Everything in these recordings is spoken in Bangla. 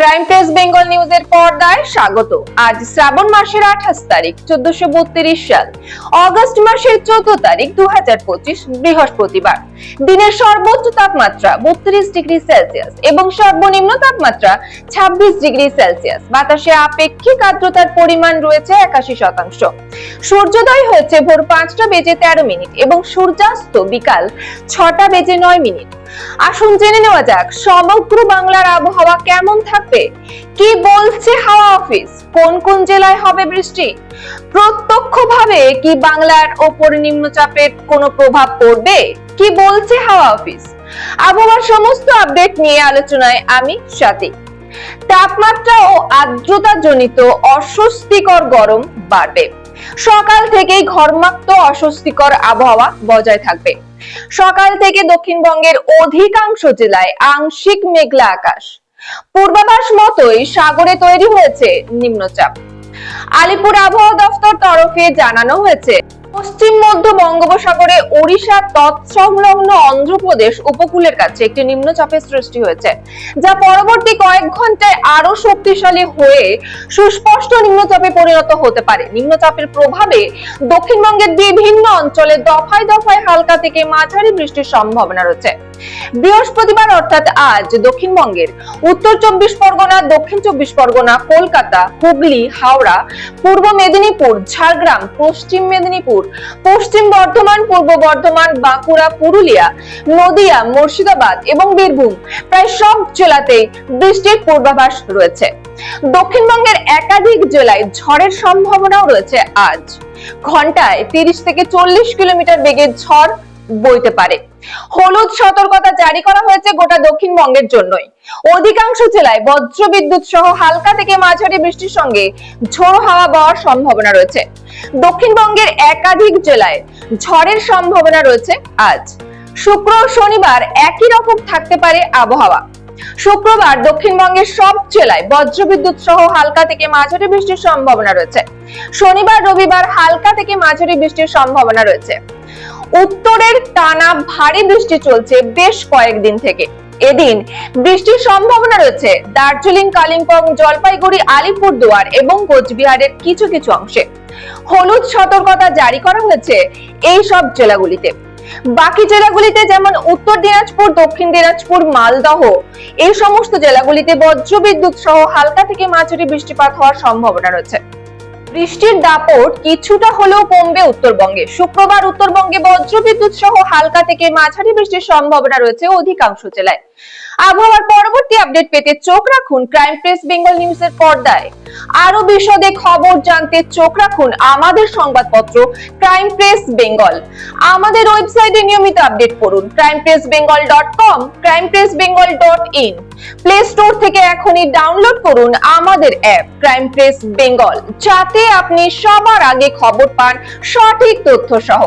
ক্রাইম প্রেস বেঙ্গল নিউজের পর্দায় স্বাগত। আজ শ্রাবণ মাসের আঠাশ তারিখ, চোদ্দশো বত্রিশ সাল। অগস্ট মাসের চোদ্দ তারিখ দু হাজার পঁচিশ বৃহস্পতিবার। দিনের সর্বোচ্চ তাপমাত্রা বত্রিশ ডিগ্রি সেলসিয়াস এবং সর্বনিম্ন তাপমাত্রা ছাব্বিশ ডিগ্রি সেলসিয়াস। বাতাসে আপেক্ষিক আর্দ্রতার পরিমাণ রয়েছে একাশি শতাংশ। সূর্যোদয় হয়েছে ভোর পাঁচটা বেজে তেরো মিনিট এবং সূর্যাস্ত বিকাল ছটা বেজে নয় মিনিট। আসুন জেনে নেওয়া যাক সমগ্র বাংলার আবহাওয়া কেমন থাকবে? কি বলছে হাওয়া অফিস? কোন কোন জেলায় হবে বৃষ্টি? প্রত্যক্ষভাবে কি বাংলার ওপর নিম্নচাপের কোনো প্রভাব পড়বে? কি বলছে হাওয়া অফিস? আবহাওয়ার সমস্ত আপডেট নিয়ে আলোচনায় আমি সাথী তাপমাত্রা ও আর্দ্রতা জনিত অস্বস্তিকর গরম বাড়বে। সকাল থেকেই ঘর্মাক্ত অস্বস্তিকর আবহাওয়া বজায় থাকবে। সকাল থেকে দক্ষিণবঙ্গের অধিকাংশ জেলায় আংশিক মেঘলা আকাশ। পূর্বাভাস মতোই সাগরে তৈরি হয়েছে নিম্নচাপ। আলিপুর আবহাওয়া দফতর তরফে জানানো হয়েছে পশ্চিম মধ্য বঙ্গোপসাগরে ওড়িশা, তৎসংলগ্ন অন্ধ্রপ্রদেশ উপকূলের কাছে একটি নিম্নচাপের সৃষ্টি হয়েছে, যা পরবর্তী কয়েক ঘন্টায় আরও শক্তিশালী হয়ে সুস্পষ্ট নিম্নচাপে পরিণত হতে পারে। নিম্নচাপের প্রভাবে দক্ষিণবঙ্গের বিভিন্ন অঞ্চলে দফায় দফায় হালকা থেকে মাঝারি বৃষ্টির সম্ভাবনা রয়েছে। বৃহস্পতিবার অর্থাৎ আজ দক্ষিণবঙ্গের উত্তর চব্বিশ পরগনা, দক্ষিণ চব্বিশ পরগনা, কলকাতা, হুগলি, হাওড়া, পূর্ব মেদিনীপুর, ঝাড়গ্রাম, পশ্চিম মেদিনীপুর, পশ্চিম বর্ধমান, পূর্ব বর্ধমান, বাঁকুড়া, পুরুলিয়া, নদিয়া, মুর্শিদাবাদ এবং বীরভূম প্রায় সব জেলাতেই বৃষ্টির পূর্বাভাস রয়েছে। দক্ষিণবঙ্গের একাধিক জেলায় ঝড়ের সম্ভাবনাও রয়েছে আজ। ঘন্টায় তিরিশ থেকে চল্লিশ কিলোমিটার বেগে ঝড় বইতে পারে। হলুদ সতর্কতা জারি করা হয়েছে গোটা দক্ষিণবঙ্গের জন্যই। অধিকাংশ জেলায় বজ্র বিদ্যুৎ সহ হালকা থেকে মাঝারি বৃষ্টির সঙ্গে ঝোড়ো হাওয়া বওয়ার সম্ভাবনা রয়েছে। দক্ষিণবঙ্গের একাধিক জেলায় ঝড়ের সম্ভাবনা রয়েছে আজ। শুক্র শনিবার একই রকম থাকতে পারে আবহাওয়া। শুক্রবার দক্ষিণবঙ্গের সব জেলায় বজ্রবিদ্যুৎ সহ হালকা থেকে মাঝারি বৃষ্টির সম্ভাবনা রয়েছে। শনিবার, রবিবার হালকা থেকে মাঝারি বৃষ্টির সম্ভাবনা রয়েছে। উত্তরের টানা ভারী বৃষ্টি চলছে বেশ কয়েকদিন থেকে। এদিন বৃষ্টির সম্ভাবনা রয়েছে দার্জিলিং, কালিম্পং, জলপাইগুড়ি, আলিপুরদুয়ার এবং কোচবিহারের কিছু কিছু অংশে। হলুদ সতর্কতা জারি করা হয়েছে এই সব জেলাগুলিতে। বাকি জেলাগুলিতে যেমন উত্তর দিনাজপুর, দক্ষিণ দিনাজপুর, মালদহ, এই সমস্ত জেলাগুলিতে বজ্রবিদ্যুৎ সহ হালকা থেকে মাঝারি বৃষ্টিপাত হওয়ার সম্ভাবনা রয়েছে। বৃষ্টির দাপট কিছুটা হলেও কমবে উত্তরবঙ্গে। শুক্রবার উত্তরবঙ্গে বজ্রবিদ্যুৎ সহ হালকা থেকে মাঝারি বৃষ্টির সম্ভাবনা রয়েছে অধিকাংশ জেলায়। আবহাওয়ার পরবর্তী আপডেট পেতে চোখ রাখুন ক্রাইম প্রেস বেঙ্গল নিউজের পর্দায়। আরও বিশদে খবর জানতে চোখ রাখুন আমাদের সংবাদপত্র ক্রাইম প্রেস বেঙ্গল আমাদের ওয়েবসাইটে নিয়মিত আপডেট করুন crime press Bengal dot com crime press Bengal dot in play store থেকে এখনই ডাউনলোড করুন আমাদের অ্যাপ ক্রাইম প্রেস বেঙ্গল যাতে আপনি সবার আগে খবর পান সঠিক তথ্য সহ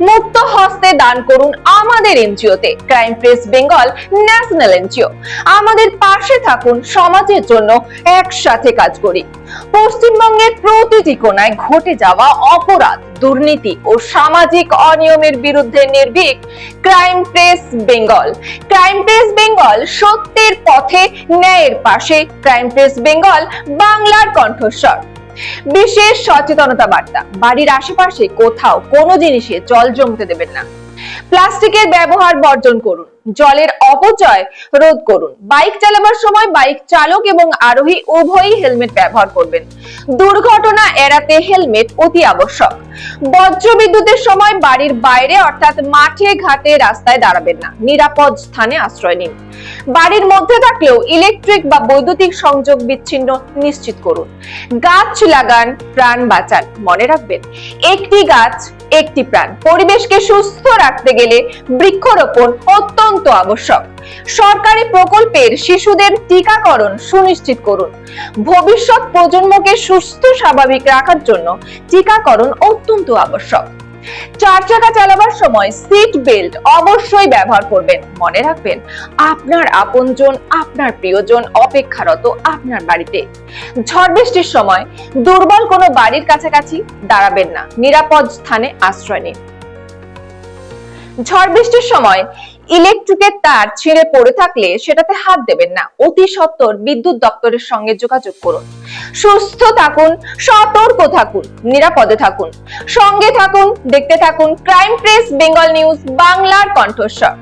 মুক্ত হস্তে দান করুন আমাদের এনজিওতে। Crime press Bengal national NGO আমাদের পাশে থাকুন সমাজের জন্য একসাথে কাজ করি। পশ্চিমবঙ্গের প্রতিটি কোনায় ঘটে যাওয়া অপরাধ, দুর্নীতি ও সামাজিক অনিয়মের বিরুদ্ধে নির্ভীক crime press Bengal. Crime press Bengal সত্যের পথে ন্যায়ের পাশে ক্রাইম প্রেস বেঙ্গল বাংলার কণ্ঠস্বর। বিশেষ সচেতনতা বার্তা, বাড়ির আশেপাশে কোথাও কোনো জিনিসে জল জমতে দেবেন না। প্লাস্টিকের ব্যবহার বর্জন করুন, জলের অপচয় রোধ করুন। বাইক চালাবার সময় বাইক চালক এবং আরোহী উভয়ই হেলমেট ব্যবহার করবেন। দুর্ঘটনা এড়াতে হেলমেট অতি আবশ্যক। বজ্র বিদ্যুতের সময় বাড়ির বাইরে, অর্থাৎ মাঠে ঘাটে রাস্তায় দাঁড়াবেন না। নিরাপদ স্থানে আশ্রয় নিন। বাড়ির মধ্যে থাকলেও ইলেকট্রিক বা বৈদ্যুতিক সংযোগ বিচ্ছিন্ন নিশ্চিত করুন। গাছ লাগান, প্রাণ বাঁচান, মনে রাখবেন। একটি গাছ, একটি প্রাণ। পরিবেশকে সুস্থ রাখতে গেলে বৃক্ষরোপণ অত্যন্ত আবশ্যক। সরকারি প্রকল্পের শিশুদের টিকাকরণ সুনিশ্চিত করুন। ভবিষ্যৎ প্রজন্মকে সুস্থ, স্বাভাবিক রাখার জন্য টিকাকরণ অত্যন্ত আবশ্যক। চার চাকা চালাবার সময় সিট বেল্ট অবশ্যই ব্যবহার করবেন। মনে রাখবেন, আপনার আপনজন, আপনার প্রিয়জন অপেক্ষারত আপনার বাড়িতে। ঝড় বৃষ্টির সময় দুর্বল কোনো বাড়ির কাছাকাছি দাঁড়াবেন না। নিরাপদ স্থানে আশ্রয় নিন। ঝড় বৃষ্টির সময় ইলেকট্রিকের তার ছিঁড়ে পড়ে থাকলে সেটাতে হাত দেবেন না। অতি সত্বর বিদ্যুৎ দপ্তরের সঙ্গে যোগাযোগ করুন। সুস্থ থাকুন, সতর্ক থাকুন, নিরাপদে থাকুন। সঙ্গে থাকুন, দেখতে থাকুন ক্রাইম প্রেস, বেঙ্গল নিউজ, বাংলার কণ্ঠস্বর।